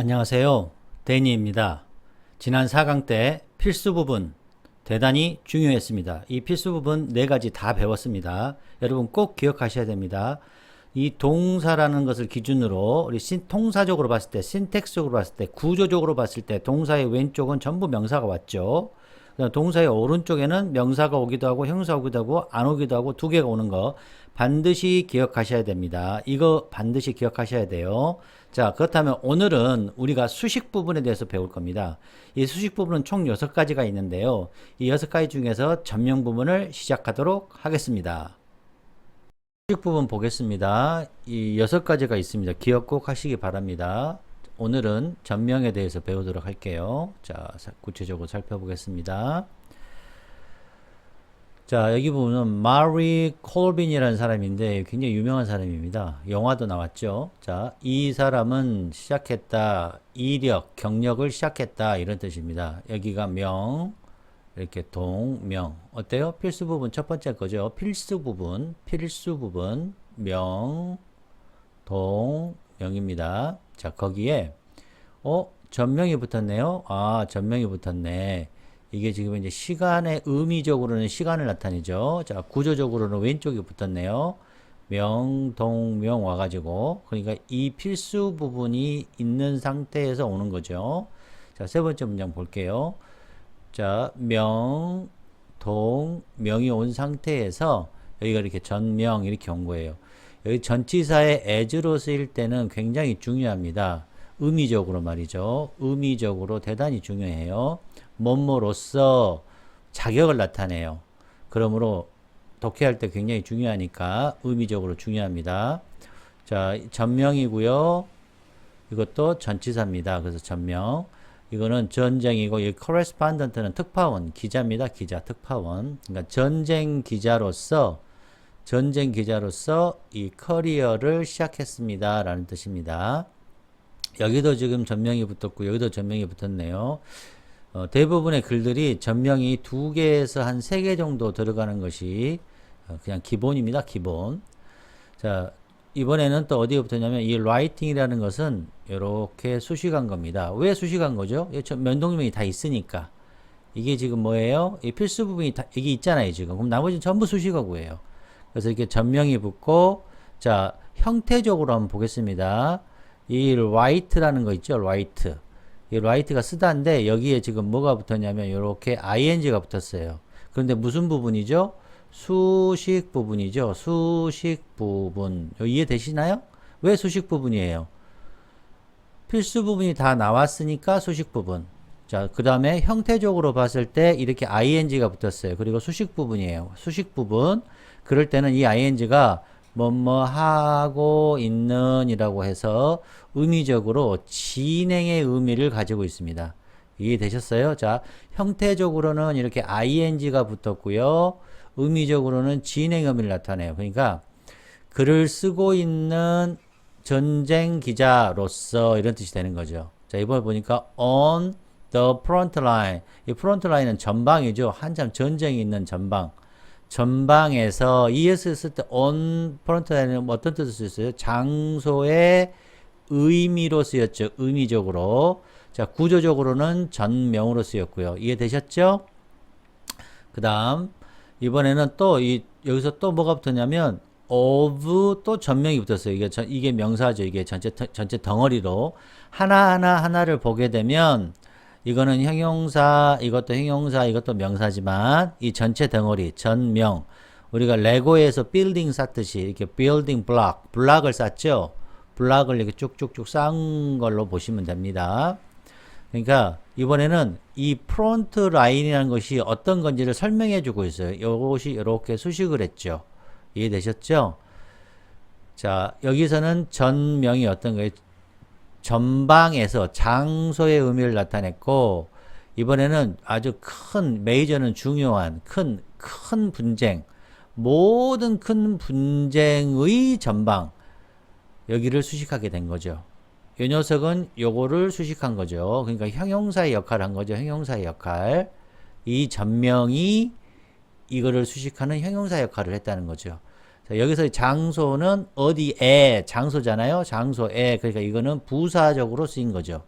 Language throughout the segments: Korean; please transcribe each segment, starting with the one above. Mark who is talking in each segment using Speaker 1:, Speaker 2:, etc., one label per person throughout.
Speaker 1: 안녕하세요. 데니입니다. 지난 4강 때 필수 부분 대단히 중요했습니다. 이 필수 부분 네 가지 다 배웠습니다. 여러분 꼭 기억하셔야 됩니다. 이 동사라는 것을 기준으로 우리 신, 통사적으로 봤을 때, 신텍스적으로 봤을 때, 구조적으로 봤을 때 동사의 왼쪽은 전부 명사가 왔죠. 동사의 오른쪽에는 명사가 오기도 하고 형사 오기도 하고 안 오기도 하고 두 개가 오는 거 반드시 기억하셔야 됩니다. 이거 반드시 기억하셔야 돼요. 자, 그렇다면 오늘은 우리가 수식 부분에 대해서 배울 겁니다. 이 수식 부분은 총 6가지가 있는데요. 이 6가지 중에서 전명 부분을 시작하도록 하겠습니다. 수식 부분 보겠습니다. 이 6가지가 있습니다. 기억 꼭 하시기 바랍니다. 오늘은 전명에 대해서 배우도록 할게요. 자, 사- 구체적으로 살펴보겠습니다. 자, 여기 보면 마리 콜빈이라는 사람인데 굉장히 유명한 사람입니다. 영화도 나왔죠. 자, 이 사람은 시작했다. 이력, 경력을 시작했다. 이런 뜻입니다. 여기가 명, 이렇게 동, 명. 어때요? 필수 부분 첫 번째 거죠. 필수 부분, 필수 부분, 명, 동, 명입니다. 자, 거기에 어, 전명이 붙었네요. 아, 전명이 붙었네. 이게 지금 이제 시간의 의미적으로는 시간을 나타내죠. 자, 구조적으로는 왼쪽이 붙었네요. 명, 동, 명 와가지고. 그러니까 이 필수 부분이 있는 상태에서 오는 거죠. 자, 세 번째 문장 볼게요. 자, 명, 동, 명이 온 상태에서 여기가 이렇게 전명 이렇게 온 거예요. 여기 전치사의 as로 쓰일 때는 굉장히 중요합니다. 의미적으로 말이죠. 의미적으로 대단히 중요해요. 뭐뭐로서 자격을 나타내요. 그러므로 독해할 때 굉장히 중요하니까 의미적으로 중요합니다. 자, 전명이고요. 이것도 전치사입니다. 그래서 전명. 이거는 전쟁이고 이 correspondent는 특파원, 기자입니다. 기자, 특파원. 그러니까 전쟁 기자로서 전쟁 기자로서 이 커리어를 시작했습니다. 라는 뜻입니다. 여기도 지금 전명이 붙었고 여기도 전명이 붙었네요. 어, 대부분의 글들이 전명이 두 개에서 한 세 개 정도 들어가는 것이 어, 그냥 기본입니다. 기본. 자, 이번에는 또 어디에 붙었냐면 이 writing이라는 것은 이렇게 수식한 겁니다. 왜 수식한 거죠? 면동명이 다 있으니까. 이게 지금 뭐예요? 이 필수 부분이 다 이게 있잖아요, 지금. 그럼 나머지는 전부 수식어구예요. 그래서 이렇게 전명이 붙고 자, 형태적으로 한번 보겠습니다. 이 write라는 거 있죠? write. 이 write가 쓰다인데 여기에 지금 뭐가 붙었냐면 이렇게 ing가 붙었어요. 그런데 무슨 부분이죠? 수식 부분이죠. 수식 부분. 이해되시나요? 왜 수식 부분이에요? 필수 부분이 다 나왔으니까 수식 부분. 자, 그 다음에 형태적으로 봤을 때 이렇게 ing가 붙었어요. 그리고 수식 부분이에요. 수식 부분. 그럴 때는 이 ing가 뭐뭐 하고 있는 이라고 해서 의미적으로 진행의 의미를 가지고 있습니다. 이해되셨어요? 자, 형태적으로는 이렇게 ing가 붙었고요. 의미적으로는 진행 의미를 나타내요. 그러니까 글을 쓰고 있는 전쟁 기자로서 이런 뜻이 되는 거죠. 자, 이번에 보니까 on the front line. 이 front line은 전방이죠. 한참 전쟁이 있는 전방. 전방에서 ES 쓸 때 on front line은 어떤 뜻을 쓰였어요? 장소의 의미로 쓰였죠. 의미적으로. 자, 구조적으로는 전명으로 쓰였고요. 이해되셨죠? 그 다음, 이번에는 또, 이, 여기서 또 뭐가 붙었냐면, of 또 전명이 붙었어요. 이게, 전, 이게 명사죠. 이게 전체, 터- 전체 덩어리로. 하나 하나 하나를 보게 되면, 이거는 형용사, 이것도 형용사, 이것도 명사지만, 이 전체 덩어리, 전명. 우리가 레고에서 빌딩 쌓듯이, 이렇게 빌딩 블락, 블락을 쌓죠? 블락을 이렇게 쭉쭉쭉 쌓은 걸로 보시면 됩니다. 그러니까 이번에는 이 프론트 라인이라는 것이 어떤 건지를 설명해 주고 있어요. 이것이 이렇게 수식을 했죠. 이해되셨죠? 자, 여기서는 전명이 어떤 거예요? 전방에서 장소의 의미를 나타냈고 이번에는 아주 큰 메이저는 중요한 큰 큰 분쟁 모든 큰 분쟁의 전방 여기를 수식하게 된 거죠. 이 녀석은 요거를 수식한 거죠. 그러니까 형용사의 역할을 한 거죠. 형용사의 역할. 이 전명이 이거를 수식하는 형용사 역할을 했다는 거죠. 자, 여기서 장소는 어디에 장소잖아요. 장소에 그러니까 이거는 부사적으로 쓰인 거죠.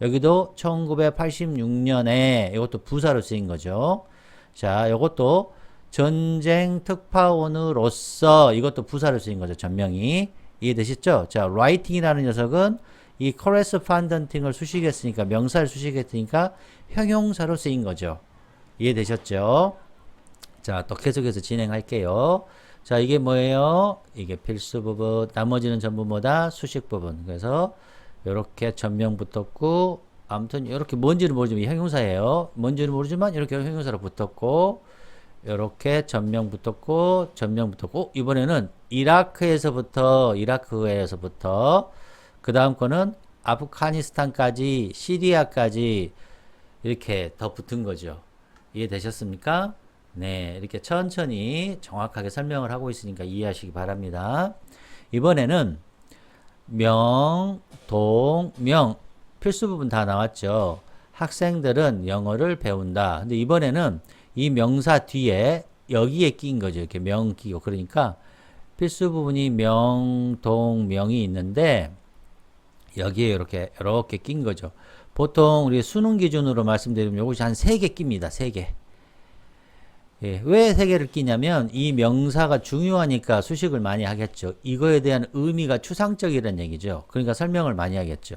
Speaker 1: 여기도 1986년에 이것도 부사로 쓰인 거죠. 자, 이것도 전쟁 특파원으로서 이것도 부사로 쓰인 거죠. 전명이 이해되셨죠? 자, writing이라는 녀석은 이 corresponding을 수식했으니까 명사를 수식했으니까 형용사로 쓰인 거죠. 이해되셨죠? 자, 또 계속해서 진행할게요. 자, 이게 뭐예요? 이게 필수 부분, 나머지는 전부 뭐다? 수식 부분. 그래서 이렇게 전명 붙었고, 아무튼 이렇게 뭔지는 모르지만 형용사예요. 뭔지는 모르지만 이렇게 형용사로 붙었고, 이렇게 전명 붙었고, 전명 붙었고, 이번에는 이라크에서부터, 이라크에서부터, 그 다음 거는 아프가니스탄까지, 시리아까지 이렇게 더 붙은 거죠. 이해되셨습니까? 네, 이렇게 천천히 정확하게 설명을 하고 있으니까 이해하시기 바랍니다. 이번에는 명, 동, 명 필수 부분 다 나왔죠. 학생들은 영어를 배운다. 근데 이번에는 이 명사 뒤에 여기에 낀 거죠. 이렇게 명 끼고 그러니까 필수 부분이 명, 동, 명이 있는데 여기에 이렇게 이렇게 낀 거죠. 보통 우리 수능 기준으로 말씀드리면 이것이 한 세 개 낍니다. 세 개. 예, 왜 세 개를 끼냐면 이 명사가 중요하니까 수식을 많이 하겠죠. 이거에 대한 의미가 추상적이라는 얘기죠. 그러니까 설명을 많이 하겠죠.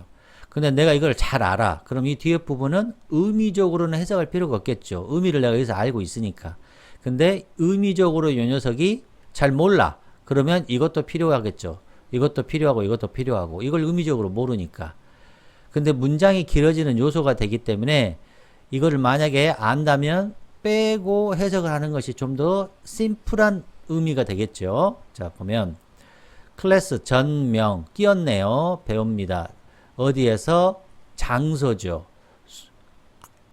Speaker 1: 근데 내가 이걸 잘 알아. 그럼 이 뒤에 부분은 의미적으로는 해석할 필요가 없겠죠. 의미를 내가 여기서 알고 있으니까. 근데 의미적으로 이 녀석이 잘 몰라. 그러면 이것도 필요하겠죠. 이것도 필요하고 이것도 필요하고 이걸 의미적으로 모르니까. 근데 문장이 길어지는 요소가 되기 때문에 이거를 만약에 안다면 빼고 해석을 하는 것이 좀 더 심플한 의미가 되겠죠. 자, 보면 클래스 전명 띄었네요. 배웁니다. 어디에서 장소죠.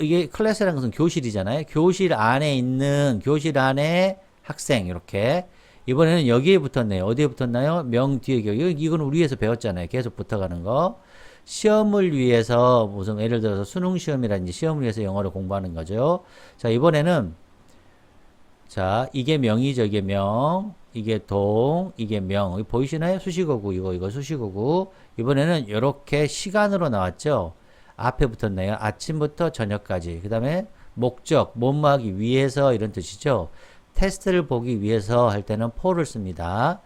Speaker 1: 이게 클래스라는 것은 교실이잖아요. 교실 안에 있는 교실 안에 학생 이렇게 이번에는 여기에 붙었네요. 어디에 붙었나요? 명 뒤에 겨. 이건 우리 위에서 배웠잖아요. 계속 붙어가는 거. 시험을 위해서 무슨 예를 들어서 수능 시험이라든지 시험을 위해서 영어를 공부하는 거죠. 자, 이번에는 자, 이게 명이죠. 이게 명. 이게 동, 이게 명. 보이시나요? 수식어구, 이거, 이거 수식어구. 이번에는 이렇게 시간으로 나왔죠. 앞에 붙었네요. 아침부터 저녁까지. 그 다음에 목적, 하기 위해서 이런 뜻이죠. 테스트를 보기 위해서 할 때는 for를 씁니다.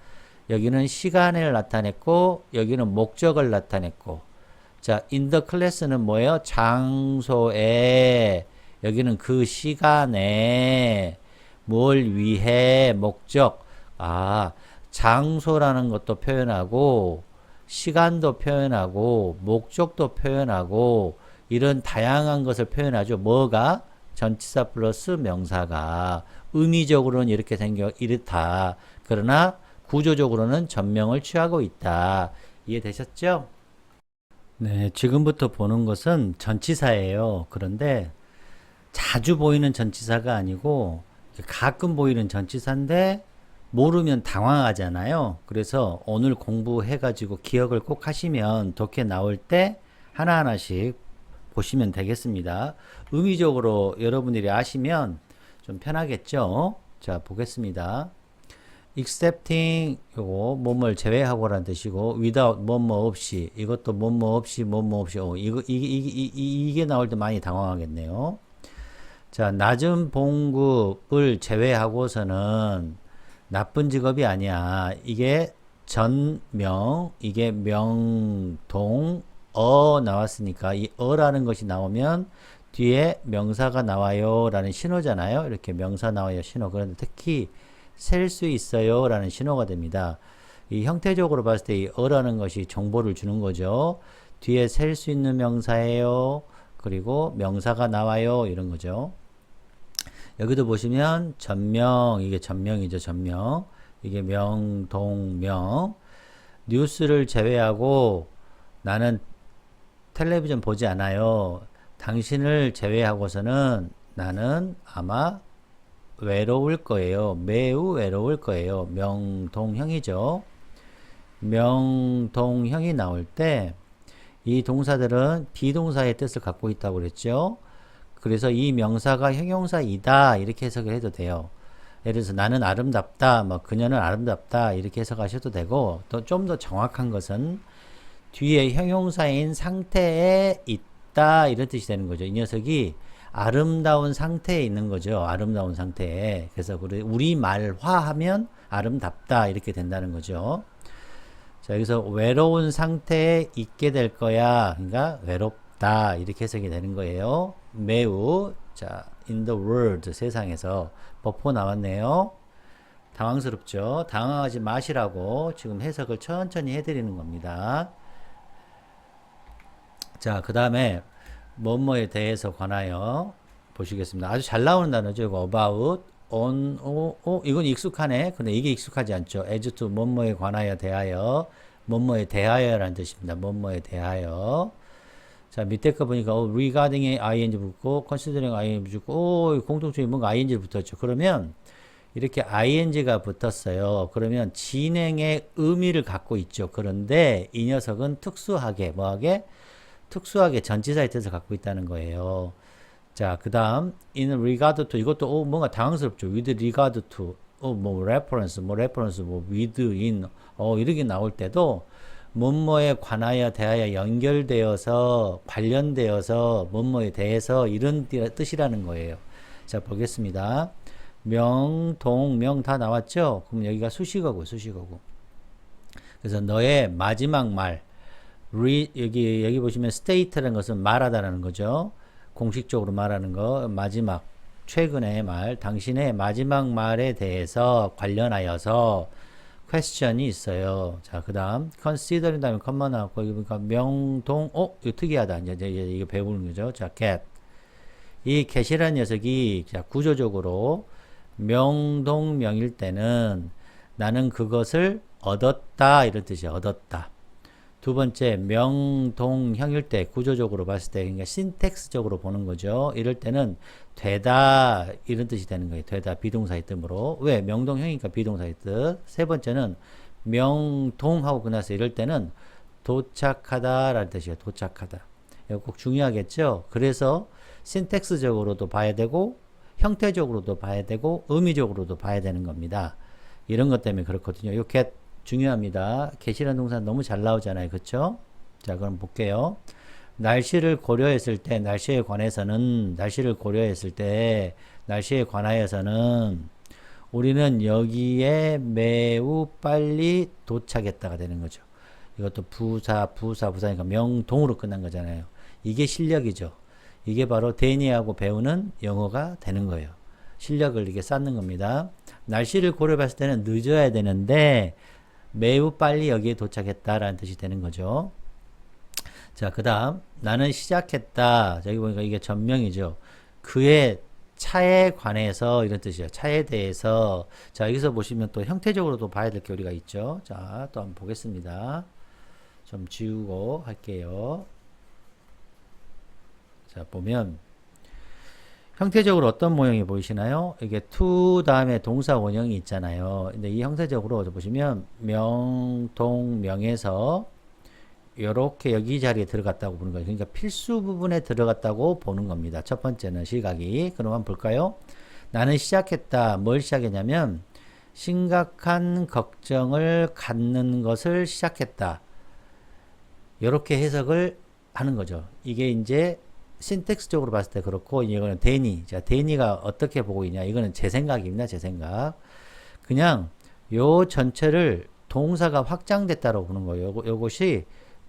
Speaker 1: 여기는 시간을 나타냈고, 여기는 목적을 나타냈고. 자, in the class는 뭐예요? 장소에, 여기는 그 시간에, 뭘 위해, 목적. 아, 장소라는 것도 표현하고, 시간도 표현하고, 목적도 표현하고, 이런 다양한 것을 표현하죠. 뭐가? 전치사 플러스 명사가. 의미적으로는 이렇게 생겨, 이렇다. 그러나, 구조적으로는 전명을 취하고 있다. 이해되셨죠? 네, 지금부터 보는 것은 전치사예요. 그런데 자주 보이는 전치사가 아니고 가끔 보이는 전치사인데 모르면 당황하잖아요. 그래서 오늘 공부해가지고 기억을 꼭 하시면 독해 나올 때 하나하나씩 보시면 되겠습니다. 의미적으로 여러분들이 아시면 좀 편하겠죠? 자, 보겠습니다. Accepting 요거 뭐뭘 제외하고라는 뜻이고 without 뭐뭐 없이 이것도 뭐뭐 없이 뭐뭐 없이 어, 이거 이게 이게 이게 나올 때 많이 당황하겠네요. 자, 낮은 봉급을 제외하고서는 나쁜 직업이 아니야. 이게 전명, 이게 명동, 어 나왔으니까 이 어라는 것이 나오면 뒤에 명사가 나와요 라는 신호잖아요. 이렇게 명사 나와요 신호. 그런데 특히 셀 수 있어요 라는 신호가 됩니다. 이 형태적으로 봤을 때 이 어라는 것이 정보를 주는 거죠. 뒤에 셀 수 있는 명사예요. 그리고 명사가 나와요. 이런 거죠. 여기도 보시면 전명, 이게 전명이죠. 전명. 이게 명, 동, 명. 뉴스를 제외하고 나는 텔레비전 보지 않아요. 당신을 제외하고서는 나는 아마 외로울 거예요. 매우 외로울 거예요. 명동형이죠. 명동형이 나올 때 이 동사들은 비동사의 뜻을 갖고 있다고 그랬죠. 그래서 이 명사가 형용사이다 이렇게 해석을 해도 돼요. 예를 들어서 나는 아름답다, 뭐 그녀는 아름답다 이렇게 해석하셔도 되고 또 좀 더 정확한 것은 뒤에 형용사인 상태에 있다 이런 뜻이 되는 거죠. 이 녀석이 아름다운 상태에 있는 거죠. 아름다운 상태에. 그래서 우리 말화하면 아름답다 이렇게 된다는 거죠. 자, 여기서 외로운 상태에 있게 될 거야. 그러니까 외롭다. 이렇게 해석이 되는 거예요. 매우, 자, in the world, 세상에서. 버포 나왔네요. 당황스럽죠? 당황하지 마시라고 지금 해석을 천천히 해드리는 겁니다. 자, 그 다음에, 뭐뭐에 대해서 관하여 보시겠습니다. 아주 잘 나오는 단어죠. 이거 about, on, 오, 오, 이건 익숙하네. 근데 이게 익숙하지 않죠. as to 뭐뭐에 관하여 대하여, 뭐뭐에 대하여라는 뜻입니다. 뭐뭐에 대하여. 자, 밑에 거 보니까, 어, regarding에 ing 붙고, considering ing 붙고, 오, 공통점이 뭔가 ing 붙었죠. 그러면, 이렇게 ing가 붙었어요. 그러면 진행의 의미를 갖고 있죠. 그런데 이 녀석은 특수하게, 뭐하게? 특수하게 전치사의 뜻을 갖고 있다는 거예요. 자, 그 다음, in regard to, 이것도, 어, 뭔가 당황스럽죠. with regard to, 어, 뭐, reference, 뭐, reference, 뭐, with, in, 어, 이렇게 나올 때도, 뭐뭐에 관하여, 대하여 연결되어서, 관련되어서, 뭐뭐에 대해서, 이런 띠- 뜻이라는 거예요. 자, 보겠습니다. 명, 동, 명 다 나왔죠? 그럼 여기가 수식어고, 수식어고. 그래서 너의 마지막 말, re, 여기, 여기 보시면 state라는 것은 말하다라는 거죠. 공식적으로 말하는 거, 마지막, 최근의 말, 당신의 마지막 말에 대해서 관련하여서 question이 있어요. 자, 그 다음, considering 다음에 컴마 나왔고, 여기 보니까 명동, 어? 이거 특이하다. 이제, 이제 이거 배우는 거죠. 자, get. 이 get이라는 녀석이, 자, 구조적으로 명동명일 때는 나는 그것을 얻었다. 이런 뜻이야. 얻었다. 두 번째 명동형일 때 구조적으로 봤을 때 그러니까 신텍스적으로 보는 거죠. 이럴 때는 되다 이런 뜻이 되는 거예요. 되다 비동사의 뜻으로 왜 명동형이니까 비동사의 뜻. 세 번째는 명동하고 끝나서 이럴 때는 도착하다라는 뜻이에요. 도착하다. 이거 꼭 중요하겠죠. 그래서 신텍스적으로도 봐야 되고 형태적으로도 봐야 되고 의미적으로도 봐야 되는 겁니다. 이런 것 때문에 그렇거든요. 요 get 중요합니다. get이라는 동사 너무 잘 나오잖아요. 그쵸? 자, 그럼 볼게요. 날씨를 고려했을 때, 날씨에 관해서는, 날씨를 고려했을 때, 날씨에 관하여서는, 우리는 여기에 매우 빨리 도착했다가 되는 거죠. 이것도 부사, 부사, 부사니까 명동으로 끝난 거잖아요. 이게 실력이죠. 이게 바로 데니하고 배우는 영어가 되는 거예요. 실력을 이렇게 쌓는 겁니다. 날씨를 고려봤을 때는 늦어야 되는데 매우 빨리 여기에 도착했다라는 뜻이 되는 거죠. 자, 그 다음 나는 시작했다. 저기 보니까 이게 전명이죠. 그의 차에 관해서 이런 뜻이에요. 차에 대해서 자 여기서 보시면 또 형태적으로도 봐야 될 게 우리가 있죠. 자, 또 한번 보겠습니다. 좀 지우고 할게요. 자, 보면 형태적으로 어떤 모형이 보이시나요? 이게 to 다음에 동사 원형이 있잖아요. 근데 이 형태적으로 보시면 명, 동, 명에서 이렇게 여기 자리에 들어갔다고 보는 거예요. 그러니까 필수 부분에 들어갔다고 보는 겁니다. 첫 번째는 시각이. 그럼 한번 볼까요? 나는 시작했다. 뭘 시작했냐면 심각한 걱정을 갖는 것을 시작했다. 이렇게 해석을 하는 거죠. 이게 이제 신텍스적으로 봤을 때 그렇고 이거는 데니. 자, 데니가 어떻게 보고 있냐? 이거는 제 생각입니다. 제 생각. 그냥 요 전체를 동사가 확장됐다고 보는 거예요. 요거, 요것이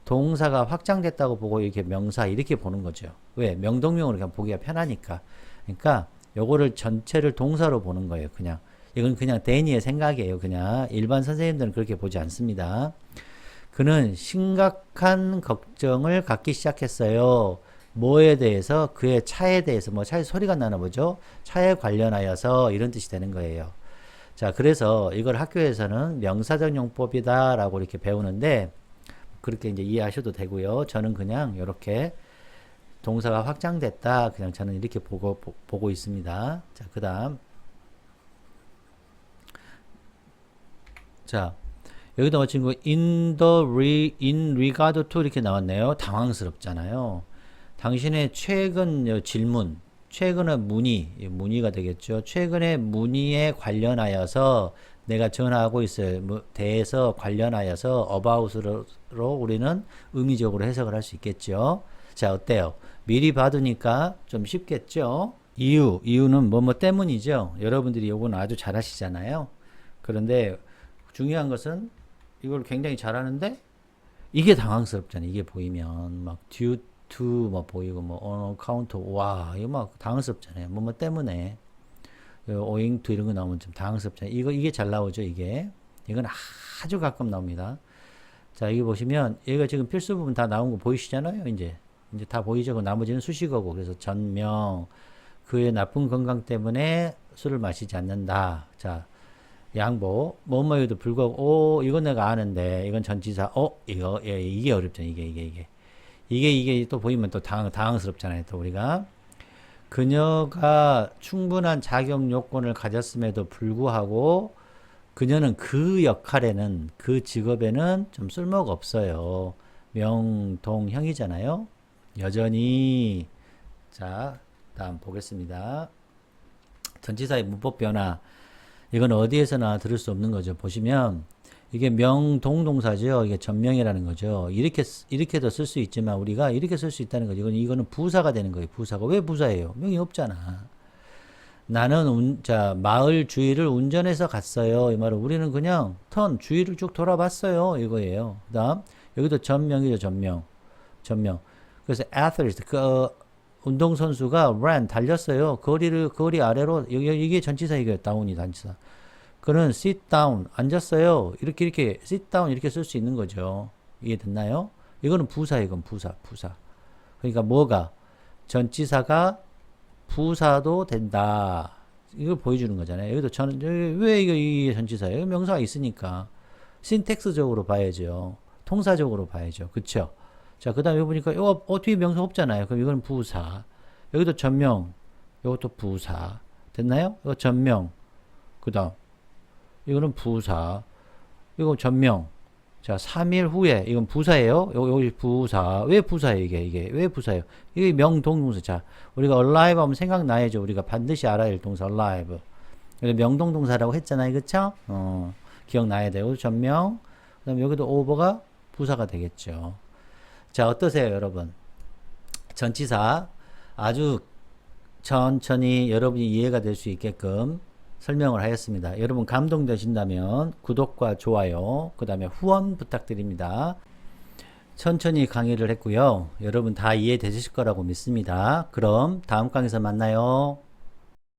Speaker 1: 동사가 확장됐다고 보고 이렇게 명사 이렇게 보는 거죠. 왜? 명동명으로 그냥 보기가 편하니까. 그러니까 요거를 전체를 동사로 보는 거예요. 그냥. 이건 그냥 데니의 생각이에요. 그냥 일반 선생님들은 그렇게 보지 않습니다. 그는 심각한 걱정을 갖기 시작했어요. 뭐에 대해서? 그의 차에 대해서, 뭐 차에 소리가 나나 보죠? 차에 관련하여서 이런 뜻이 되는 거예요. 자, 그래서 이걸 학교에서는 명사적 용법이다라고 이렇게 배우는데, 그렇게 이제 이해하셔도 되고요. 저는 그냥 이렇게 동사가 확장됐다. 그냥 저는 이렇게 보고, 보, 보고 있습니다. 자, 그 다음. 자, 여기다 마친 거 in the re, in regard to 이렇게 나왔네요. 당황스럽잖아요. 당신의 최근 요 질문, 최근의 문의, 이 문의가 되겠죠. 최근의 문의에 관련하여서 내가 전화하고 있을 뭐 대해서 관련하여서 about으로 우리는 의미적으로 해석을 할 수 있겠죠. 자, 어때요? 미리 받으니까 좀 쉽겠죠? 이유, 이유는 뭐뭐 때문이죠. 여러분들이 요거는 아주 잘하시잖아요. 그런데 중요한 것은 이걸 굉장히 잘하는데 이게 당황스럽잖아요. 이게 보이면 막 due to 뭐 보이고 뭐 on account 와 이거 막 당황스럽잖아요. 뭐뭐 때문에 owing to 이런 거 나오면 좀 당황스럽잖아요. 이거 이게 잘 나오죠. 이게 이건 아주 가끔 나옵니다. 자 여기 보시면 얘가 지금 필수 부분 다 나온 거 보이시잖아요. 이제 이제 다 보이죠. 그 나머지는 수식어고 그래서 전명 그의 나쁜 건강 때문에 술을 마시지 않는다. 자 양보 뭐뭐에도 불구하고 오 이건 내가 아는데 이건 전치사 어 이거 예, 이게 어렵죠 이게 이게 이게 이게 이게 또 보이면 또 당황, 당황스럽잖아요 또 우리가. 그녀가 충분한 자격 요건을 가졌음에도 불구하고 그녀는 그 역할에는 그 직업에는 좀 쓸모가 없어요. 명동형이잖아요. 여전히. 자 다음 보겠습니다. 전치사의 문법 변화. 이건 어디에서나 들을 수 없는 거죠. 보시면 이게 명동동사죠. 이게 전명이라는 거죠. 이렇게 쓰- 이렇게도 쓸 수 있지만 우리가 이렇게 쓸 수 있다는 거죠. 이건 이거는 부사가 되는 거예요. 부사가 왜 부사예요? 명이 없잖아. 나는 운, 자 마을 주위를 운전해서 갔어요. 이 말은 우리는 그냥 턴 주위를 쭉 돌아봤어요. 이거예요. 그다음 여기도 전명이죠. 전명, 전명. 그래서 athlete 그 어, 운동선수가 ran 달렸어요. 거리를 거리 아래로 여기 이게 전치사 이게 다운이 단치사. 그는 sit down 앉았어요. 이렇게 이렇게 sit down 이렇게 쓸 수 있는 거죠. 이해됐나요? 이거는 부사 이건 부사 부사. 그러니까 뭐가 전치사가 부사도 된다. 이걸 보여주는 거잖아요. 여기도 저는 왜 이거 이게 전치사예요? 명사가 있으니까 신텍스적으로 봐야죠. 통사적으로 봐야죠. 그쵸? 자, 그 다음에 보니까, 어, 어, 뒤에 명사 없잖아요. 그럼 이건 부사. 여기도 전명. 이것도 부사. 됐나요? 이거 전명. 그 다음. 이거는 부사. 이거 전명. 자, 3일 후에. 이건 부사예요. 요, 여기 부사. 왜 부사예요, 이게? 이게. 왜 부사예요? 이게 명동동사. 자, 우리가 alive 하면 생각나야죠. 우리가 반드시 알아야 할 동사 alive. 명동동사라고 했잖아요. 그쵸? 어, 기억나야 돼요. 전명. 그 다음에 여기도 over가 부사가 되겠죠. 자, 어떠세요, 여러분? 전치사 아주 천천히 여러분이 이해가 될 수 있게끔 설명을 하였습니다. 여러분 감동되신다면 구독과 좋아요, 그 다음에 후원 부탁드립니다. 천천히 강의를 했고요. 여러분 다 이해되실 거라고 믿습니다. 그럼 다음 강의에서 만나요.